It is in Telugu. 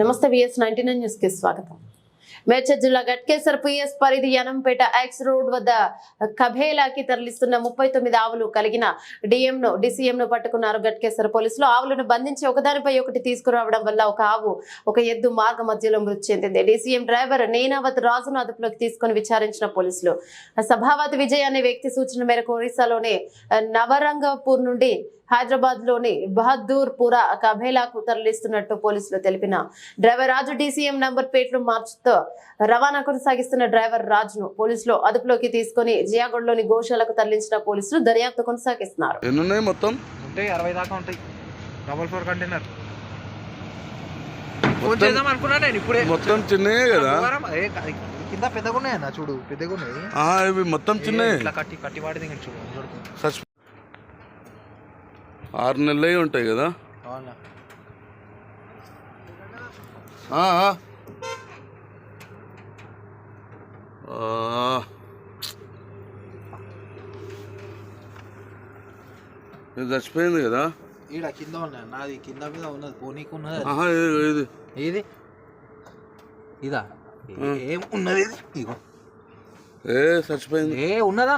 నమస్తే విఎస్ నైన్టీ నైన్ న్యూస్కి స్వాగతం. మేడ్చల్ జిల్లా గట్కేసర్ పిఎస్ పరిధి యనంపేట ఎక్స్ రోడ్ వద్ద కభేలాకి తరలిస్తున్న ముప్పై తొమ్మిది ఆవులు కలిగిన డిఎం ను ను పట్టుకున్నారు గట్కేసర్ పోలీసులు. ఆవులను బంధించి ఒకదానిపై ఒకటి తీసుకురావడం వల్ల ఒక ఆవు ఒక ఎద్దు మార్గ మధ్యలో మృతి చెందింది. డిసిఎం డ్రైవర్ నేనావత్ రాజును అదుపులోకి తీసుకుని విచారించిన పోలీసులు. సభావతి విజయ్ అనే వ్యక్తి సూచన మేరకు ఒరిస్సాలోని నవరంగపూర్ నుండి హైదరాబాద్లోని బహదూర్ పురా కభేలాకు తరలిస్తున్నట్టు పోలీసులు తెలిపిన డ్రైవర్ రాజు డీసీఎం నంబర్ ప్లేట్లు మార్చుతూ రవాణా కొనసాగిస్తున్న డ్రైవర్ రాజును పోలీసులు అదుపులోకి తీసుకుని జియాగఢ్లోని గోశాలకు తరలించిన పోలీసులు దర్యాప్తు కొనసాగిస్తున్నారు. ఎన్ని ఉన్నాయి మొత్తం? ఉంటాయి అరవై దాకా ఉంటాయి. Double four container. ఫోన్ మొత్తం చేద్దాం అనుకున్నా నేను ఇప్పుడే. మొత్తం చిన్నయే కదా? పెద్దగా ఉన్నాయన్న చూడు పెద్దగా ఉన్నాయి మొత్తం చిన్నయే. కట్టి కట్టి వాడి చూడు ఆరు నెలలే ఉంటాయి కదా. ఇది చచ్చిపోయింది కదా? ఈడ కింద ఉన్నాయి నాది కింద మీద ఉన్నది పోనీకి ఉన్నది ఇది ఇది. ఇదా? ఏం ఉన్నది ఇది? ఇగో. ఏ చచ్చిపోయింది. ఏ ఉన్నదా